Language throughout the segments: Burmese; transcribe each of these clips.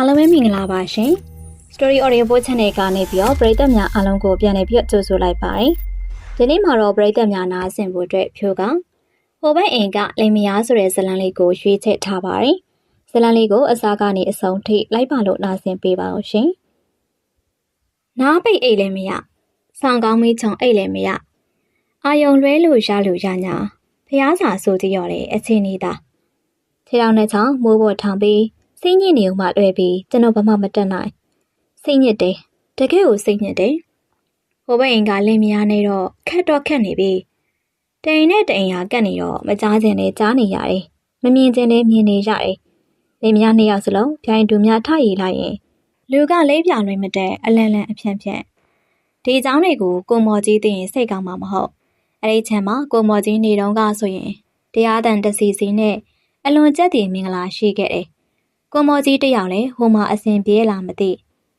အားလုံးပဲမင်္ဂလာပါရှင် Story Audio Book Channel ကနေပြီးတော့ပရိသတ်များအားလုံးကိုပြန်လည်ပြီးတော့ကြိုဆိုလိုက်ပါတယ်ဒီနေ့မှာတော့ပရိသတ်များနားဆင်ဖို့အတွက်ဖြိုးကဟိုဘက်အိမ်ကလိမ်မယားဆိုတဲ့ဇလံလေးကိုရွေးချက်ထားပါတယ်ဇလံလေးကိုအစားကနေအဆုံးထိလိုက်ပါလို့နားဆင်ပေးပါအောင်ရှင်နားပိတ်အိတ်လည်းမရဆောင်ကောင်းမေးချုံအိတ်လည်းမရအာယုံလွဲလို့ရလို့ရညာဖះစာဆိုကြည့်ရတဲ့အချင်းဤသားခြေထောက်နဲ့ချောင်းမိုးပေါ်ထောင်ပြီး စိတ်ညစ်နေုံမှလွယ်ပြီးကျွန်တော်ဘာမှမတက်နိုင်စိတ်ညစ်တယ်တကယ်ကိုစိတ်ညစ်တယ်ဟိုဘက်အိမ်ကလင်းမယားနေတော့ခက်တော့ခက်နေပြီတိန်နဲ့တိန်ဟာကတ်နေတော့မကြားခြင်းနဲ့ကြားနေရတယ်မမြင်ခြင်းနဲ့မြင်နေရတယ်လင်းမယားနှစ်ယောက်စလုံးပြိုင်တူများထရည်လိုက်ရင်လူကလေးပြလွင်မတဲ့အလန်လန်အဖြန့်ဖြန့်ဒီအကြောင်းတွေကိုကိုမော်ကြီးသိရင်စိတ်ကောင်းမှာမဟုတ်အဲ့ဒီချမ်းမှာကိုမော်ကြီးနေတော့ကဆိုရင်တရားတန်တစီစီနဲ့အလွန်ကြက်တည်မင်္ဂလာရှိခဲ့တယ် ကိုမော်ကြီးတယောက်လည်းဟိုမှာအစဉ်ပြေးလာမသိ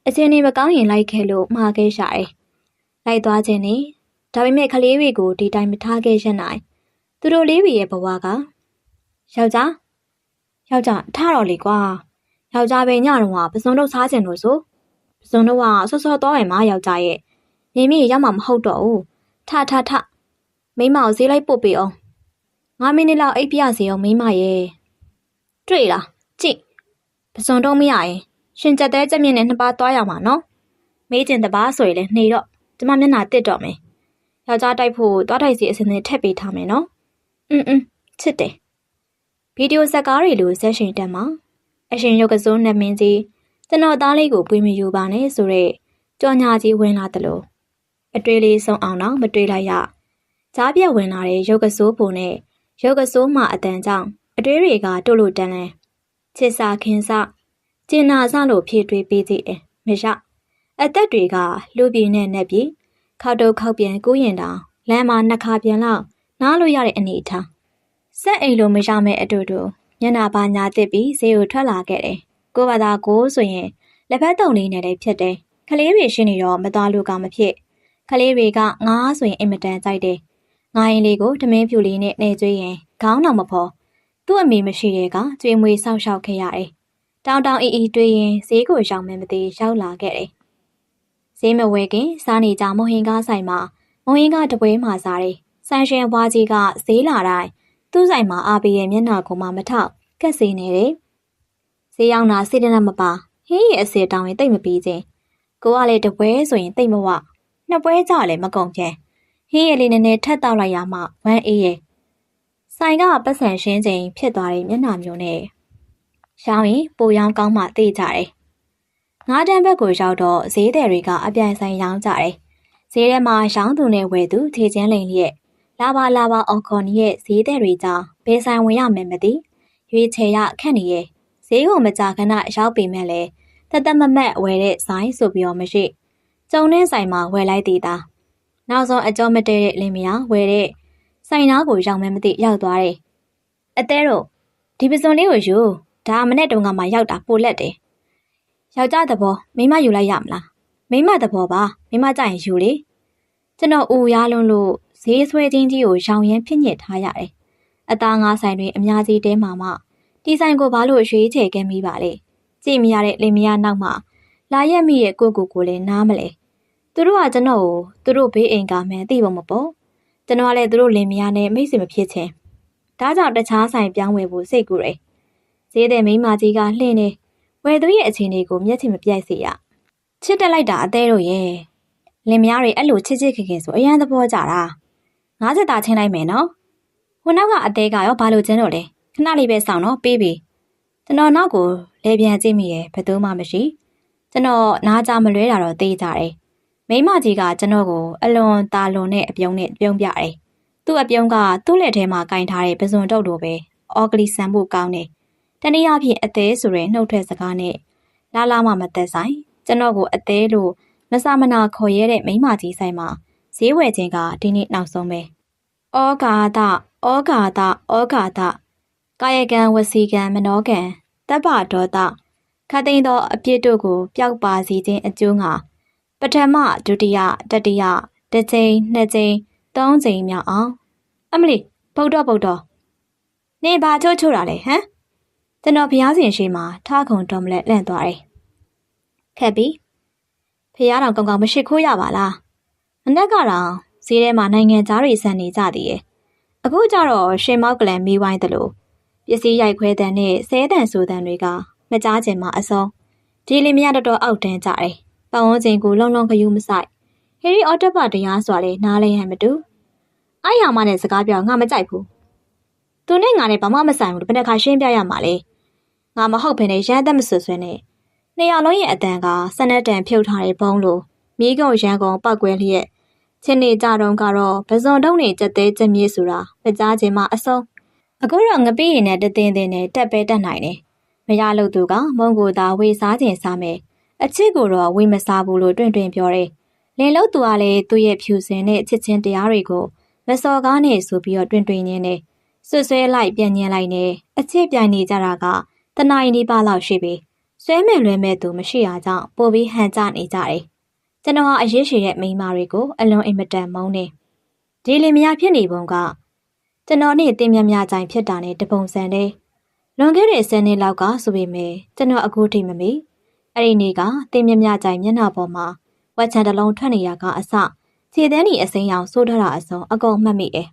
အချင်းနေမကောင်းရင်လိုက်ခဲ့လို့မှားခဲ့ရှာတယ်။လိုက်သွားခြင်းနဲ့ဒါပေမဲ့ကလေးတွေကိုဒီတိုင်းမထားခဲ့ရနိုင်သူတို့လေးတွေရဲ့ဘဝကယောက်ျားယောက်ျားထားတော့လေကွာယောက်ျားပဲညတော့ကပစုံတော့စားခြင်းလို့ဆိုပစုံတော့ကဆော့ဆော့တော့ရင်မယောက်ျားရဲ့နေမိရောက်မှာမဟုတ်တော့ဘူးထထထမိမကိုဈေးလိုက်ပို့ပေးအောင်9မိနစ်လောက်အိပ်ပြစေအောင်မိမရဲ့တွေ့လားကြည့် ပစွန်တော့မရရင်ရှင်ကြက်သေးကြက်မြင့်နဲ့နှစ်ပါးသွားရမှာနော်မေးကျင်တပါးဆိုရင်လည်းနေတော့ကျမမျက်နှာတစ်တော့မယ်ယောက်ျားတိုက်ဖို့သွားတိုက်စီအစင်းနဲ့ထက်ပေးထားမယ်နော်အင်းအင်းချစ်တယ်ဗီဒီယိုဇက်ကားတွေလိုဇက်ရှင်တက်မှာအရှင်ရုပ်ကစိုးနဲ့မင်းကြီးကျွန်တော်သားလေးကိုပွေးမယူပါနဲ့ဆိုတော့ကြော်ညာကြီးဝင်လာတယ်လို့အတွေ့လေးဆုံးအောင်တော့မတွေ့လိုက်ရကြားပြက်ဝင်လာတဲ့ရုပ်ကစိုးပုံနဲ့ရုပ်ကစိုးမှအတန်ကြောင့်အတွေ့တွေကတို့လိုတန်းလန်း ချစ်စာခင်စာကျင်နာစလို့ဖြည့်တွေးပေးသေးတယ်မရအသက်တွေကလူပြင်းနဲ့နဲ့ပြီးခောက်တုတ်ခောက်ပြန်ကူးရင်တောင်လမ်းမှာနှစ်ခါပြန်လောက်နားလို့ရတဲ့အနေအထားစက်အိမ်လိုမရမဲ့အတူတူညနာပါညာတစ်ပြီးဈေးကိုထွက်လာခဲ့တယ်ကိုဘာသာကိုဆိုရင်လက်ဖက်တုံလေးနဲ့လည်းဖြစ်တယ်ကလေးတွေရှင်းနေတော့မသွားလို့ကမဖြစ်ကလေးတွေကငားဆိုရင်အင်မတန်ကြိုက်တယ်ငားရင်လေးကိုဓမင်းဖြူလေးနဲ့နှဲကျွေးရင်ခေါင်းတော်မဖော် သူ့အမေမရှိတဲ့ကကျွေးမွေးဆောက်ရှောက်ခဲ့ရတယ်တောင်တောင်အီအီတွေးရင်ဈေးကိုရောက်မယ်မသိရောက်လာခဲ့တယ်။ဈေးမဝဲခင်စားနေကြမုံဟင်ကားဆိုင်မှာမုံဟင်ကားတပွဲမှာစားတယ်။ဆိုင်ရှင်ဘွားကြီးကဈေးလာတိုင်းသူ့ဆိုင်မှာအားပေးရဲ့မျက်နှာကိုမှမထောက်ကက်စီနေတယ်။ဈေးရောက်တာစိတ်တနမပါဟင်းရဲ့အစီတောင်းရင်တိတ်မပြီးချင်းကိုကလည်းတပွဲဆိုရင်တိတ်မဝနှစ်ပွဲကြလည်းမကုန်ချင်ဟင်းရည်လေးနည်းနည်းထက်တောက်လိုက်ရမှဝမ်းအေးရဲ့ ဆိုင်ကပတ်စံရှင်းချိန်ဖြစ်သွားတဲ့မျက်နှာမျိုးနဲ့ရောင်းရင်ပိုရောင်းကောင်းမှသိကြတယ်။ငါးတန်းဘက်ကိုရောက်တော့ဈေးသည်တွေကအပြိုင်ဆိုင်ရောင်းကြတယ်။ဈေးထဲမှာရောင်းသူနဲ့ဝယ်သူထေချင်းလိန်လျက်လာပါလာပါအော်ခေါ်နီရဲ့ဈေးသည်တွေကြောင့်ဘယ်ဆိုင်ဝင်ရမယ်မသိရွေးချယ်ရခက်နေရဲ့ဈေးကိုမကြခဏရောက်ပေမဲ့လည်းတသက်မမက်ဝယ်တဲ့ဆိုင်ဆိုပြီးတော့မရှိကျုံတဲ့ဆိုင်မှာဝယ်လိုက်သေးတာနောက်ဆုံးအကြောမတဲတဲ့လင်မယားဝယ်တဲ့ ဆိုင်နာကိုရောက်မယ်မသိရောက်သွားတယ်အသေးတော့ဒီပစုံလေးကိုယူဒါမနဲ့တုံးကမှရောက်တာပိုလက်တယ်။ယောက်ျားသဘောမိမယူလိုက်ရမလား။မိမသဘောပါမိမကြရင်ယူလေ။ကျွန်တော်ဦးရလုံးလို့ဈေးဆွဲချင်းကြီးကိုရောင်ရမ်းဖြစ်ညစ်ထားရတယ်။အသားငါးဆိုင်တွေအများကြီးတဲမှာမှဒီဆိုင်ကိုဘာလို့ရွှေချယ်ခဲ့မိပါလဲ။ကြည့်မရတဲ့လင်မယားနောက်မှာလာရက်မိရဲ့ကိုကိုကိုလည်းနားမလဲ။သူတို့ကကျွန်တော်ကိုသူတို့ဘေးအိမ်ကမှန်းသိဖို့မပေါ့။ ကျွန်တော်ကလည်းသူတို့လင်မယားနဲ့မိတ်ဆွေမဖြစ်ချင်။ဒါကြောင့်တခြားဆိုင်ပြောင်းဝယ်ဖို့စိတ်ကူတယ်။ဈေးတဲ့မိန်းမကြီးကလှင့်နေဝယ်သူရဲ့အခြေအနေကိုမျက်ခြေမပြတ်စေရချစ်တက်လိုက်တာအသေးတို့ရဲ့လင်မယားတွေအဲ့လိုချစ်ချစ်ခင်ခင်ဆိုအရန်သဘောကြတာငါးချက်သားချင်းလိုက်မယ်နော်ဟိုနောက်ကအသေးကရောဘာလို့ချင်းတော့လဲခဏလေးပဲစောင့်တော့ပေးပြီကျွန်တော်နောက်ကိုလေပြန်ကြည့်မိရဲ့ဘယ်သူမှမရှိကျွန်တော်နားကြမလွဲတာတော့သိကြတယ် မိမကြီးကကျွန်တော်ကိုအလွန်တာလွန်တဲ့အပြုံးနဲ့ပြုံးပြတယ်သူ့အပြုံးကသူ့လက်ထဲမှာကင်ထားတဲ့ပစွန်တုပ်လိုပဲအော်ဂလီဆန်ဖို့ကောင်းတယ်တနည်းအားဖြင့်အသေးဆိုတဲ့နှုတ်ထွက်စကားနဲ့လာလာမှမသက်ဆိုင်ကျွန်တော်ကိုအသေးလို့မဆမနာခေါ်ရတဲ့မိမကြီးဆိုင်မှာဈေးဝယ်ခြင်းကဒီနေ့နောက်ဆုံးပဲ။ဩဃာတဩဃာတဩဃာတကာယကံဝစီကံမနောကံတပ်ပဒေါတခတ်သိမ်းသောအပြစ်တို့ကိုပျောက်ပါစေခြင်းအကျိုးငါ ပထမဒုတိယတတိယတစ်ချိန်နှစ်ချိန်သုံးချိန်မြောက်အောင်အမလီဗုဒ္ဓဗုဒ္ဓနေဘာချိုးချိုးတာလဲဟမ်ကျွန်တော်ဘုရားရှင်ရှိမှာထားခုံတော်မလဲလန့်သွားတယ်ခက်ပြီဖះတော်ကောင်းကောင်းမရှိခိုးရပါလားအနက်ကတော့ဈေးထဲမှာနိုင်ငံသားတွေဆန်နေကြသေးရဲ့အခုကျတော့ရှင်မောက်ကလန်မီးဝိုင်းတယ်လို့ပစ္စည်းရိုက်ခွဲတဲ့နဲ့ဆဲတန်ဆိုတဲ့တွေကမကြားချင်မှအဆုံးဒီလီမရတော်တော်အောက်တန်းကြတယ် ပတ်ဝန်းကျင်ကိုလုံလုံခယူမဆိုင်ဟေရီအော်တက်ပါတရားစွာလဲနားလဲဟန်မတူအဲ့ရမနဲ့စကားပြောငါမကြိုက်ဘူးသူနဲ့ငါနဲ့ဘာမှမဆိုင်ဘူးဘယ်နှခါရှင်းပြရမှာလဲငါမဟုတ်ဘဲနဲ့ရမ်းသက်မဆွဆွဲနဲ့နှစ်ယောက်လုံးရဲ့အတန်ကစနက်တန်ဖြုတ်ထားတဲ့ဘုံလိုမိကုံရန်ကုန်ပောက်ကွဲလျက်ချင်းနေကြတော့ကတော့ပဇွန်တုံးနေကြက်သေးကြက်မြေးဆိုတာမကြားခြင်းမအဆုံးအခုတော့ငပိရင်နဲ့တသင်းသင်းနဲ့တက်ပဲတက်နိုင်တယ်မရလို့သူကမုံကိုသာဝေစားခြင်းစားမယ် အချစ်ကိုတော့ဝေမစားဘူးလို့တွင်တွင်ပြောတယ်လင်လို့သူကလည်းသူ့ရဲ့ဖြူစင်တဲ့ချစ်ချင်းတရားတွေကိုမစော်ကားနဲ့ဆိုပြီးတော့တွင်တွင်ရင်းနဲ့ဆွဆွဲလိုက်ပြန်ညင်လိုက်နဲ့အချစ်ပြိုင်နေကြတာကတနင်္လာနေ့ပါလောက်ရှိပြီဆွဲမဲ့လွဲမဲ့သူမရှိတာကြောင့်ပိုပြီးဟန်ကြနေကြတယ်ကျွန်တော်ဟာအရေးရှိတဲ့မိန်းမတွေကိုအလွန်အင်မတန်မုန်းနေဒီလင်မယားဖြစ်နေပုံကကျွန်တော်နဲ့တင်းမြမြကြိုင်ဖြစ်တာနဲ့တပုံစံတဲ့လွန်ခဲ့တဲ့10နှစ်လောက်ကဆိုပေမဲ့ကျွန်တော်အခုထိမမေ့ အဲ့ဒီနေ့ကတင်းမြမြကြိုင်မျက်နှာပေါ်မှာဝက်ချန်တလုံးထွက်နေရကအစခြေသန်းဒီအစိမ်းရောင်ဆိုးထားတာအစုံအကုန်မှတ်မိတယ်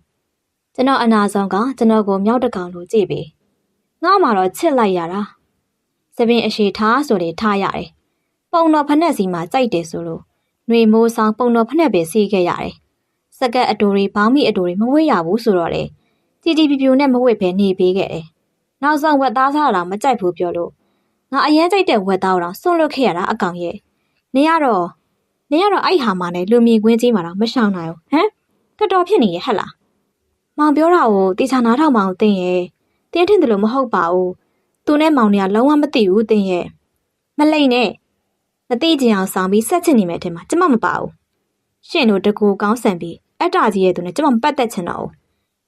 ကျွန်တော်အနာဆုံးကကျွန်တော်ကိုမြောက်တကောင်လိုကြည့်ပြီးငါမှတော့ချစ်လိုက်ရတာသပင်အရှိထားဆိုလေထားရတယ်ပုံတော်ဖက်နှက်စီမှာကြိုက်တယ်ဆိုလို့နှွေမိုးဆောင်ပုံတော်ဖက်နှက်ပဲစီးခဲ့ရတယ်စကတ်အတူတွေဘောင်းမီအတူတွေမဝေ့ရဘူးဆိုတော့လေတီတီပြပြနဲ့မဝေ့ပဲနေပေးခဲ့တယ်နောက်ဆုံးဝက်သားစားတာမကြိုက်ဘူးပြောလို့ ငါအရင်ကြိုက်တဲ့ဝက်သားကိုတော့စွန့်လွတ်ခဲ့ရတာအကောင်ရဲ့နေရတော့နေရတော့အဲ့ဟာမှလည်းလူမြင်ကွင်းကြီးမှတော့မရှောင်နိုင်ဘူးဟမ်တော်တော်ဖြစ်နေရဲ့ဟဲ့လားမောင်ပြောတာကိုတေချာနားထောင်မအောင်တင်ရဲ့တင်းထင်တယ်လို့မဟုတ်ပါဘူးသူနဲ့မောင်တွေကလုံးဝမသိဘူးတင်ရဲ့မလိမ့်နဲ့မသိကြအောင်ဆောင်ပြီးဆက်ချင်နေမယ်ထင်မှာကျမမပါဘူးရှင်တို့တကူကောင်းဆန်ပြီးအတားကြီးရဲ့သူနဲ့ကျမပတ်သက်ချင်တော့ဘူး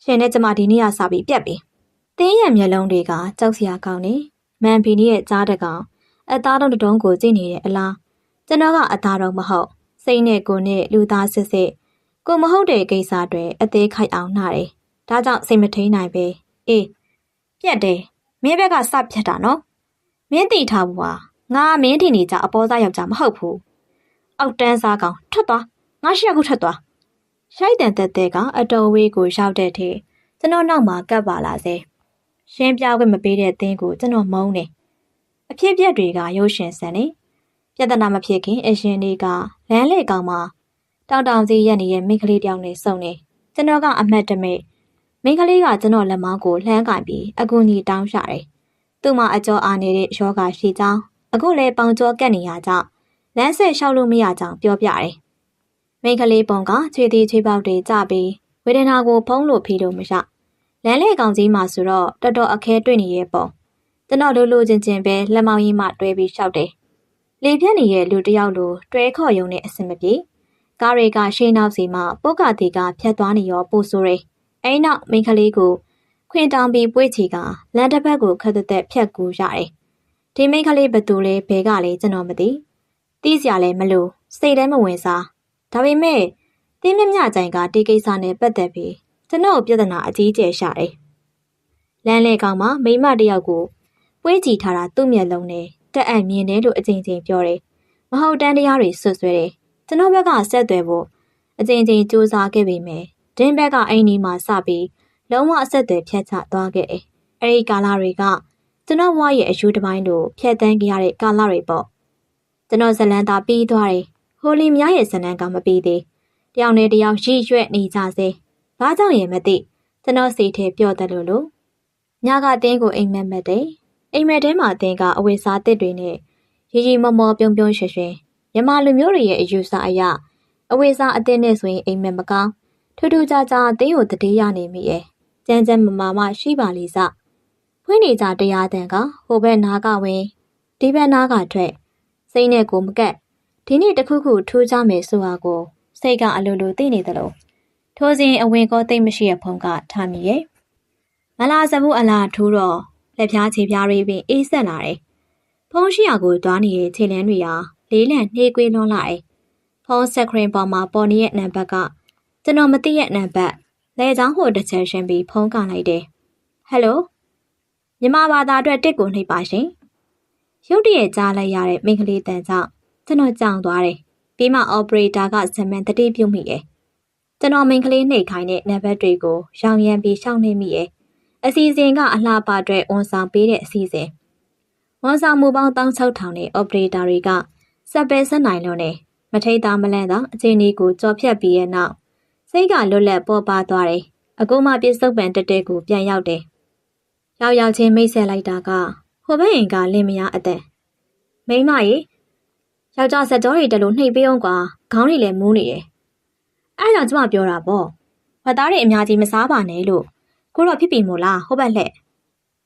ရှင်နဲ့ကျမဒီနေ့ကစပြီးပြက်ပြီတင်းရဲ့မျက်လုံးတွေကကြောက်စရာကောင်းနေ မန်ဖီနီရဲ့ကြားတကောင်အသားတုံးတုံးကိုကြည့်နေတဲ့အလားကျွန်တော်ကအသားတော့မဟုတ်စိတ်နဲ့ကိုယ်နဲ့လူသားစစ်စစ်ကိုမဟုတ်တဲ့ကိစ္စတွေအသေးခိုက်အောင်နှားတယ်ဒါကြောင့်စိတ်မထိန်နိုင်ပဲအေးပြက်တယ်မင်းဘက်ကစဖြတ်တာနော်မင်းတိထားဘူးဟာငါမင်းထင်နေကြအပေါ်သားယောက်ျားမဟုတ်ဘူးအောက်တန်းစားကောင်ထွက်သွားငါရှက်ခုထွက်သွားရှိုက်တန်တက်တဲ့ကအတော်ဝေးကိုရောက်တဲ့ထက်ကျွန်တော်နောက်မှာကပ်ပါလာစေ ရှင်းပြခွင့်မပေးတဲ့တင်းကိုကျွန်တော်မုန်းနေအဖြစ်ပြက်တွေကရုပ်ရှင်ဆန်နေပြဿနာမဖြစ်ခင်အရှင်လေးကလမ်းလေကောင်မှာတောင်တောင်စီရက်နေတဲ့မိန်းကလေးတယောက်နဲ့စုံနေကျွန်တော်ကအမှတ်တမဲ့မိန်းကလေးကကျွန်တော်လက်မောင်းကိုလှမ်းကင်ပြီးအကူကြီးတောင်းရှာတယ်သူ့မှာအကျော်အားနေတဲ့ယောဂရှိကြောင်းအခုလည်းပေါင်ကျော်ကက်နေရကြောင်းလမ်းဆက်လျှောက်လို့မရကြောင်းပြောပြတယ်မိန်းကလေးပုံကခြေသေးခြေပေါက်တွေကျပြီးဝေဒနာကိုဖုံးလို့ဖီးလို့မရ လမ်းလေကောင်ကြီးမှာဆိုတော့တော်တော်အခဲတွေ့နေရဲ့ပုံကျွန်တော်တို့လိုချင်ချင်းပဲလက်မောင်းကြီးမှတွဲပြီးလျှောက်တယ်လေပြက်နေတဲ့လူတယောက်လိုတွဲခေါ်ယုံနဲ့အစင်မပြေကားတွေကရှေးနောက်စီမှပုတ်ကတိကဖြတ်သွားနေရောပို့ဆိုးတယ်အဲနောက်မိန်းကလေးကိုခွင်တောင်ပြီးပွေ့ချီကလမ်းတစ်ဖက်ကိုခက်သက်သက်ဖြတ်ကူရတယ်ဒီမိန်းကလေးဘသူလဲဘဲကလဲကျွန်တော်မသိတီးစရာလည်းမလို့စိတ်ထဲမဝင်စားဒါပေမဲ့တင်းမြမြကြိုင်ကဒီကိစ္စနဲ့ပတ်သက်ပြီး ကျွန်တော်ပြဿနာအကြီးကျယ်ရှာတယ်လမ်းလေကောင်မှာမိမတယောက်ကိုပွေးကြည့်ထားတာသူ့မျက်လုံးနဲ့တက်အံ့မြင်တယ်လို့အကြိမ်ကြိမ်ပြောတယ်မဟုတ်တန်းတရားတွေဆွဆွဲတယ်ကျွန်တော်ဘက်ကဆက်သွယ်ဖို့အကြိမ်ကြိမ်စူးစမ်းခဲ့ပေမဲ့ဒင်းဘက်ကအိမ်ဒီမှာစပြီးလုံးဝအဆက်အသွယ်ဖြတ်ချသွားခဲ့တယ်။အဲဒီကာလတွေကကျွန်တော်ဘဝရဲ့အယူတစ်ပိုင်းတို့ဖြတ်တန်းကြရတဲ့ကာလတွေပေါ့။ကျွန်တော်ဇလန်သာပြီးသွားတယ်။ဟိုလီမယားရဲ့ဇလန်ကမပြီးသေး။တယောက်နဲ့တယောက်ရည်ရွက်နေကြစေ။ ဘာကြောင့်ရင်မသိကျွန်တော်စိတ်ထဲပြောတယ်လို့လို့ညကတင်းကိုအိမ်မက်မက်တယ်။အိမ်မက်ထဲမှာတင်းကအဝေစားတစ်တွေနဲ့ရီရီမော်မော်ပြုံးပြုံးရွှင်ရွှင်မြမလူမျိုးတွေရဲ့အယူဆအရအဝေစားအတင်းနဲ့ဆိုရင်အိမ်မက်မကောင်းထူးထူးခြားခြားအတင်းကိုတတိယနေမိရဲ့ကြမ်းကြမ်းမမာမရှိပါလိစဖွင့်နေကြတရားတန်ကဟိုဘက်နားကဝင်ဒီဘက်နားကထွက်စိတ်နဲ့ကိုမကက်ဒီနေ့တခုခုထူးခြားမယ်ဆိုတာကိုစိတ်ကအလိုလိုသိနေသလို ထိုးစဉ်အဝင်ကောသိမ့်မရှိတဲ့ဖုံကထားမိရဲ့မလာစမှုအလားထူးတော့လက်ဖြားခြေဖြားတွေပင်အေးဆက်လာတယ်ဖုံးရှိရာကိုတွားနေတဲ့ခြေလန်းတွေဟာလေးလံနှေးကွေးလွန်လာတယ်ဖုံးဆက်ခရင်ပေါ်မှာပေါ်နေတဲ့နံပါတ်ကကျွန်တော်မသိရဲ့နံပါတ်လဲချောင်းဟိုတစ်ချက်ရှင်းပြီးဖုန်းကလိုက်တယ်ဟယ်လိုမြမဘာသာအတွက်တစ်ကိုနှိပ်ပါရှင်ရုတ်တရက်ကြားလိုက်ရတဲ့မိန်းကလေးတန်ကြောင့်ကျွန်တော်ကြောင်သွားတယ်ပြီးမှ operator ကဇမန်တတိပြုတ်မိတယ် ကျွန်တော်မိန်ကလေးနှိတ်ခိုင်းတဲ့နံပါတ်တွေကိုရောင်ရမ်းပြီးရှောက်နှိမ့်မိရဲ့အစီအစဉ်ကအလှပအတွက်ဝန်ဆောင်ပေးတဲ့အစီအစဉ်ဝန်ဆောင်မှုပေါင်း16000နဲ့ operator တွေကစက်ပဲဆက်နိုင်လို့နဲ့မထိတ်သားမလန့်သာအခြေအနေကိုကြော်ဖြတ်ပြီးရဲ့နောက်စိတ်ကလွတ်လပ်ပေါ်ပါသွားတယ်အခုမှပြစ္ဆုတ်ပံတက်တဲ့ကိုပြန်ရောက်တယ်ရောက်ရောက်ချင်းမိတ်ဆက်လိုက်တာကဟိုဘက်အိမ်ကလင်မယားအသက်မိမကြီးယောက်ျားဆက်ကြောတွေတက်လို့နှိပ်ပေးအောင်ကွာခေါင်းတွေလည်းမူးနေတယ် အဲ့ဒါကြောင့်ကျမပြောတာပေါ့ဝတ်သားတွေအများကြီးမစားပါနဲ့လို့ကိုတော့ဖြစ်ပြီမို့လားဟုတ်ပါက်လက်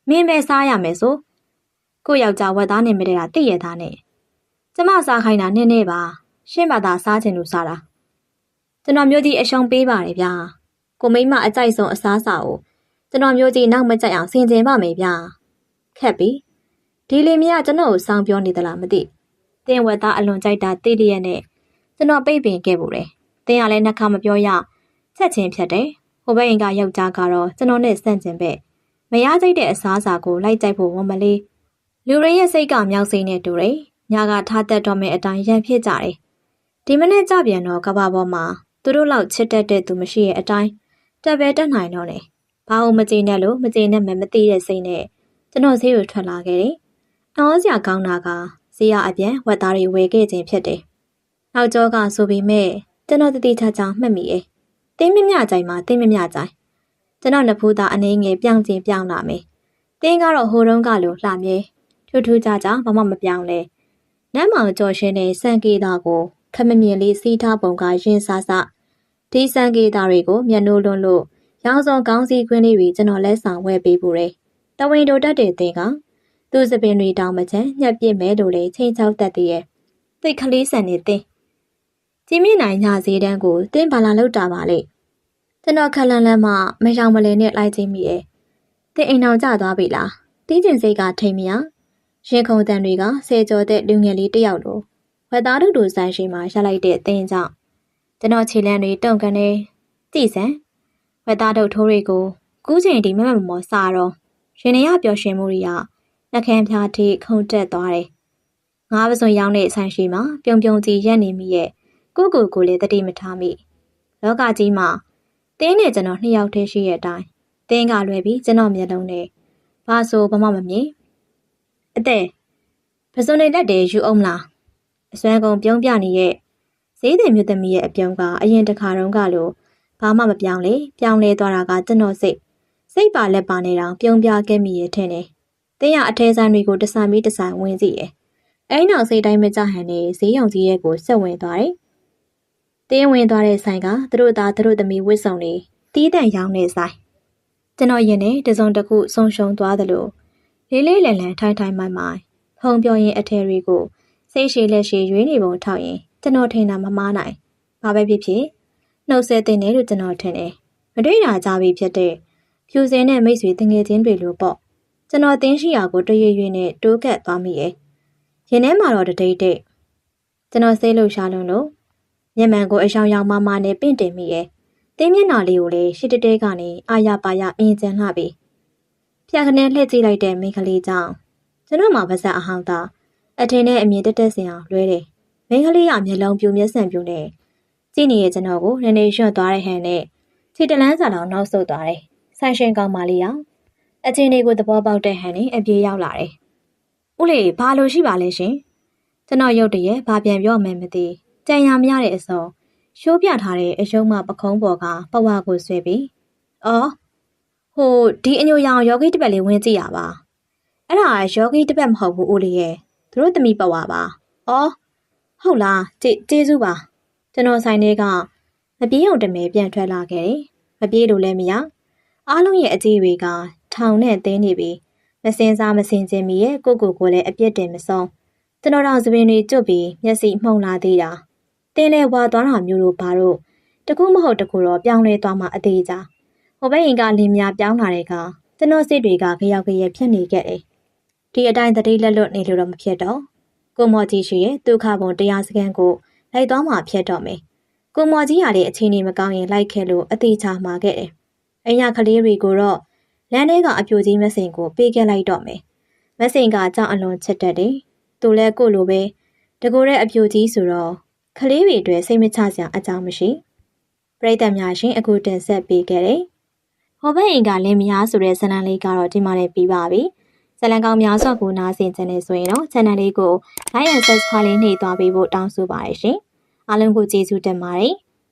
မင်းပဲစားရမယ်ဆိုကိုယောက်ျားဝတ်သားနေမတဲ့တာသိရသားနဲ့ကျမစားခိုင်းတာနည်းနည်းပါရှင်းပါသာစားချင်လို့စားတာကျွန်တော်မျိုးကြီးအရှုံးပေးပါတယ်ဗျာကိုမိမအကြိုက်ဆုံးအစားအစာကိုကျွန်တော်မျိုးကြီးနောက်မကြိုက်အောင်ဆင်ခြင်ပါမယ်ဗျာခက်ပြီဒီလေမရကျွန်တော်ကိုစောင်းပြောနေသလားမသိတင်းဝက်သားအလွန်ကြိုက်တာတိလျက်နဲ့ကျွန်တော်ပိတ်ပင်ခဲ့ပူတယ် တင်းကလည်းနှက်ခါမပြောရချက်ချင်းဖြတ်တယ်ဟိုဘက်အိမ်ကယောက်ျားကတော့ကျွန်တော်နဲ့ဆန့်ကျင်ပဲမရကြိတ်တဲ့အစားအစာကိုလိုက်ကြိုက်ဖို့ဝန်မလေးလူရင်းရဲ့စိတ်ကမြောက်စိတ်နဲ့တူတယ်ညကထားသက်တော့မယ့်အတိုင်းရန်ဖြစ်ကြတယ်ဒီမနေ့ကြပြန်တော့ကဘာပေါ်မှာသူတို့လောက်ချစ်တတ်တဲ့သူမရှိရဲ့အတိုင်းတက်ပဲတက်နိုင်တော့တယ်ဘာလို့မကြည့်နဲ့လို့မကြည့်နဲ့မမသိတဲ့စိတ်နဲ့ကျွန်တော်ဈေးကိုထွက်လာခဲ့တယ်။အော်စရာကောင်းတာကဈေးရအပြန်ဝက်သားတွေဝယ်ခဲ့ခြင်းဖြစ်တယ်။နောက်ကျောကဆိုပေမဲ့ ကျွန်တော်တတိချာချာမှတ်မိရဲ့။တင်းမမြကြိုင်မှာတင်းမမြကြိုင်။ကျွန်တော်နဖူးသားအနေငယ်ပြောင်းကျင်ပြောင်းလာမယ်။တင်းကတော့ဟိုတုန်းကလိုလှမြဲထူးထူးခြားခြားဘာမှမပြောင်းလဲ။နမ်းမောင်ကြော်ရှင်းတဲ့စံကေတာကိုခမမြင်လေးစီးထားပုံကရင်ဆဆဒီစံကေတာတွေကိုမျက်နှိုးလွန်းလို့ရောင်စုံကောင်းစီခွင်းလေးတွေကျွန်တော်လက်ဆောင်ဝယ်ပေးဖို့တယ်။တဝင်းတို့တက်တဲ့တင်ကသူ့စပင်တွေတောင်းမချမ်းညှက်ပြစ်မဲလို့လေချင်းချောက်တက်သေးရဲ့။သိကလေးဆန်နေတင်။ ကြီးမြင့်နိုင်ညစည်းတန်းကိုတင်းပါလာလောက်တာပါလေ။ကျွန်တော်ခက်လန်းလန်းမှမရောင်မလဲနဲ့လိုက်ချင်းမိရဲ့။တင်းအိမ်အောင်ကျသွားပြီလား။တီးကျင်စိတ်ကထိမ်မရ။ရင်ခုန်တန်တွေကဆဲကြောတဲ့လူငယ်လေးတယောက်လိုဝက်သားတို့တို့ဆိုင်ရှိမှာရလိုက်တဲ့အသင်းကြောင့်ကျွန်တော်ခြေလမ်းတွေတုံကန်နေတည်စံဝက်သားတို့ထိုးတွေကိုကူးချိန်ဒီမမမော်စားတော့ရင်ရပျော်ရွှင်မှုတွေကနှကန်းဖြားထိခုန်တက်သွားတယ်။ငါးပစုံရောင်းတဲ့ဆိုင်ရှိမှာပြုံပြုံကြီးရက်နေမိရဲ့ ကိုကိုကိုလည်းတတိမထားမိ။လောကကြီးမှာတင်းနဲ့ကျွန်တော်နှစ်ယောက်တည်းရှိရဲ့အတိုင်းတင်းကလွယ်ပြီးကျွန်တော်မျက်လုံးနဲ့ဘာဆိုဘာမှမမြင်။အသက်ပစုံနေလက်တွေယူအောင်လား။အစွမ်းကုန်ပြုံးပြနေရဲ့ဈေးတယ်မြို့သမီးရဲ့အပြုံးကအရင်တစ်ခါတုန်းကလိုဘာမှမပြောင်းလေပြောင်းလဲသွားတာကကျွန်တော်စိတ်စိတ်ပါလက်ပါနေတော့ပြုံးပြခဲ့မိရဲ့ထင်တယ်။တင်းရအထဲဆိုင်တွေကိုတဆန်ပြီးတဆန်ဝင်စီရဲ့။အဲ့နောက်စိတ်တိုင်းမကြဟန်နေဈေးရောင်ကြီးရဲ့ကိုဆက်ဝင်သွားတယ်။ တင်းဝင်သွားတဲ့ဆိုင်ကသူတို့သားသူတို့သမီးဝစ်စုံတွေတီးတန့်ရောင်းနေဆိုင်။ကျွန်တော်ရင်နဲ့တစုံတစ်ခုဆုံရှုံသွားသလိုလေးလေးလန်လန်ထိုင်ထိုင်မိုင်မိုင်ဖုံပြောရင်အထယ်တွေကိုစိတ်ရှည်လက်ရှည်ရွေးနေပုံထောက်ရင်ကျွန်တော်ထင်တာမမားနိုင်။ဘာပဲဖြစ်ဖြစ်နှုတ်ဆက်တင်တယ်လို့ကျွန်တော်ထင်တယ်။မတွေ့တာကြပြီဖြစ်တဲ့ဖြူစင်နဲ့မိတ်ဆွေတငယ်ချင်းတွေလိုပေါ့။ကျွန်တော်တင်းရှိရာကိုတရွေ့ရွေ့နဲ့တိုးကပ်သွားမိရဲ့။ရင်ထဲမှာတော့တတိတ်တိတ်ကျွန်တော်စိတ်လှရှာလုံးလို့ မျက်မှန်ကိုအယောင်ယောင်မမနဲ့ပင့်တင်မိရဲ့။တင်းမျက်နှာလေးကိုလည်းရှစ်တတဲကနေအာရပါရအင်းကျန်လှပြီ။ဖြာကနေလှည့်ကြည့်လိုက်တဲ့မိန်းကလေးကြောင့်ကျွန်တော်မှပါဇက်အဟောင်းသားအထင်နဲ့အမြင်တက်တက်စင်အောင်လွဲတယ်။မိန်းကလေးကမျက်လုံးပြူမျက်စံပြူနဲ့ကြည့်နေတဲ့ကျွန်တော်ကိုနည်းနည်းရွှွတ်သွားတဲ့ဟန်နဲ့ခြေတလန်းစာတော်နောက်ဆုတ်သွားတယ်။ဆိုင်ရှင်ကောင်းမလေးရောအချင်းတွေကိုသဘောပေါက်တဲ့ဟန်နဲ့အပြေးရောက်လာတယ်။ဦးလေးဘာလို့ရှိပါလဲရှင်။ကျွန်တော်ရုတ်တရက်ဘာပြန်ပြောမှန်းမသိ ကြံရမရတဲ့အစောရှိုးပြထားတဲ့အယုံမပခုံးပေါ်ကပဝါကိုဆွဲပြီးအော်ဟိုဒီအညိုရောင်ယောဂီတစ်ပတ်လေးဝင်ကြည့်ရပါ။အဲ့ဒါယောဂီတစ်ပတ်မဟုတ်ဘူးဦးလေးရဲ့သူတို့သမီးပဝါပါ။အော်ဟုတ်လားကျေးဇူးပါ။ကျွန်တော်ဆိုင်ထဲကမပြေးအောင်တမဲပြန်ထွက်လာခဲ့တယ်။မပြေးလို့လည်းမရ။အားလုံးရဲ့အကြီးတွေကထောင်နဲ့တင်းနေပြီးမစင်စားမစင်ချင်းမီရဲ့ကိုကိုကိုလည်းအပြစ်တင်မဆုံး။ကျွန်တော်တို့သပင်တွေကျွတ်ပြီးမျက်စိမှုန်လာသေးတာ။ တင်းလဲဝါသွားတာမျိုးတို့ဘာလို့တကူမဟုတ်တကူတော့ပြောင်းလဲသွားမှအသေးကြ။ဟိုဘက်ရင်ကလင်းများပြောင်းလာတဲ့ကကျွန်တော်စိတ်တွေကခရောက်ခရဖြစ်နေခဲ့တယ်။ဒီအတိုင်းတတိလက်လွတ်နေလို့တော့မဖြစ်တော့။ကိုမော်ကြီးရှိရဲ့ဒုက္ခဘုံတရားစခန်းကိုလိုက်သွားမှဖြတ်တော့မယ်။ကိုမော်ကြီးရတဲ့အခြေအနေမကောင်းရင်လိုက်ခဲ့လို့အသေးချာမှာခဲ့တယ်။အညာကလေးတွေကိုတော့လမ်းထဲကအပြိုကြီးမစိန်ကိုပေးခဲ့လိုက်တော့မယ်။မစိန်ကကြောင်အလွန်ချစ်တတ်တယ်။သူလည်းကိုလိုပဲတတကူတဲ့အပြိုကြီးဆိုတော့ ကလေးတွေအတွက်စိတ်မချစရာအကြောင်းမရှိပရိသတ်များရှင်အခုတင်ဆက်ပေးခဲ့တယ်ဟောဘက်အိမ်ကလင်မယားဆိုတဲ့ဇာတ်လမ်းလေးကတော့ဒီမှာလည်းပြီးပါပြီဇာတ်လမ်းကောင်းများစွာကိုနားဆင်ကြနေဆိုရင်တော့ channel လေးကို like and subscribe လေးနှိပ်သွားပေးဖို့တောင်းဆိုပါတယ်ရှင်အားလုံးကိုကျေးဇူးတင်ပါတယ်